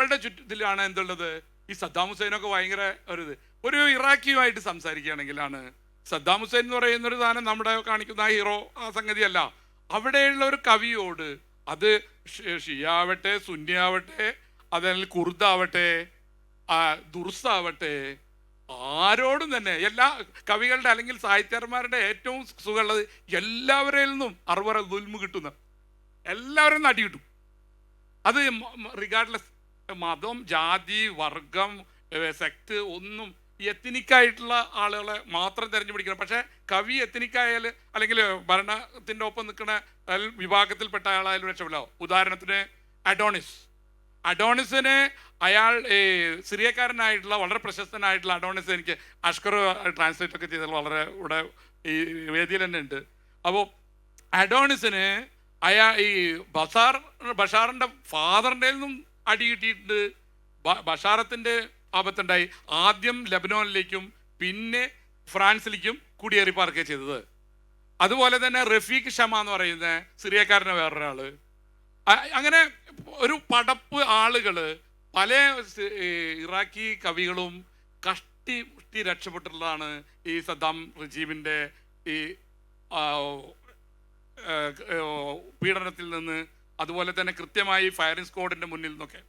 നമ്മളുടെ ചുറ്റത്തിലാണ് എന്തുള്ളത്? ഈ സദ്ദാം ഹുസൈനൊക്കെ ഭയങ്കര ഒരു ഇത്. ഒരു ഇറാഖിയുമായിട്ട് സംസാരിക്കുകയാണെങ്കിലാണ് സദ്ദാം ഹുസൈൻ എന്ന് പറയുന്ന ഒരു സാധനം നമ്മുടെ കാണിക്കുന്ന ആ ഹീറോ ആ സംഗതിയല്ല. അവിടെയുള്ള ഒരു കവിയോട് അത് ഷിയാവട്ടെ സുന്നിയാവട്ടെ അതല്ലെങ്കിൽ കുർദാവട്ടെ ദുർസാവട്ടെ ആരോടും തന്നെ എല്ലാ കവികളുടെ അല്ലെങ്കിൽ സാഹിത്യകാരന്മാരുടെ ഏറ്റവും സുഖമുള്ളത് എല്ലാവരിൽ നിന്നും അറുപറ ദുൽമ് കിട്ടുന്ന എല്ലാവരും നടി കിട്ടും. അത് റിഗാർഡ്ലെസ് മതം ജാതി വർഗം സെക്ട് ഒന്നും എത്തിനിക്കായിട്ടുള്ള ആളുകളെ മാത്രം തിരഞ്ഞു പിടിക്കണം പക്ഷേ കവി എത്തിനിക്കായാൽ അല്ലെങ്കിൽ ഭരണത്തിന്റെ ഒപ്പം നിൽക്കുന്ന വിഭാഗത്തിൽപ്പെട്ട ആളായാലും രക്ഷപ്പെടാം ഉദാഹരണത്തിന് അഡോണിസ്. അഡോണിസിന് അയാൾ സിറിയക്കാരനായിട്ടുള്ള വളരെ പ്രശസ്തനായിട്ടുള്ള അഡോണിസ് എനിക്ക് അഷ്കർ ട്രാൻസ്ലേറ്റ് ഒക്കെ ചെയ്തത് വളരെ ഇവിടെ ഈ വേദിയിൽ തന്നെ ഉണ്ട്. അപ്പോൾ അഡോണിസിന് അയാൾ ഈ ബസാർ ബഷാറിന്റെ ഫാദറിന്റെ നിന്നും അടി കിട്ടിയിട്ടുണ്ട്. ബ- ബഷാറത്തിന്റെ ആപത്തുണ്ടായി. ആദ്യം ലബനോനിലേക്കും പിന്നെ ഫ്രാൻസിലേക്കും കുടിയേറി പാർക്കുക ചെയ്തത്. അതുപോലെ തന്നെ റഫീഖ് ഷമ എന്ന് പറയുന്ന സിറിയക്കാരനെ വേറൊരാൾ. അ- അങ്ങനെ ഒരു പടപ്പ് ആളുകൾ പല ഇറാഖി കവികളും കഷ്ടി മുഷ്ടി രക്ഷപ്പെട്ടിട്ടുള്ളതാണ് ഈ സദ്ദാം റജീബിന്റെ ഈ പീഡനത്തിൽ നിന്ന് അതുപോലെ തന്നെ കൃത്യമായി ഫയറിംഗ് സ്ക്വാഡിന്റെ മുന്നിൽ നിന്നൊക്കെ.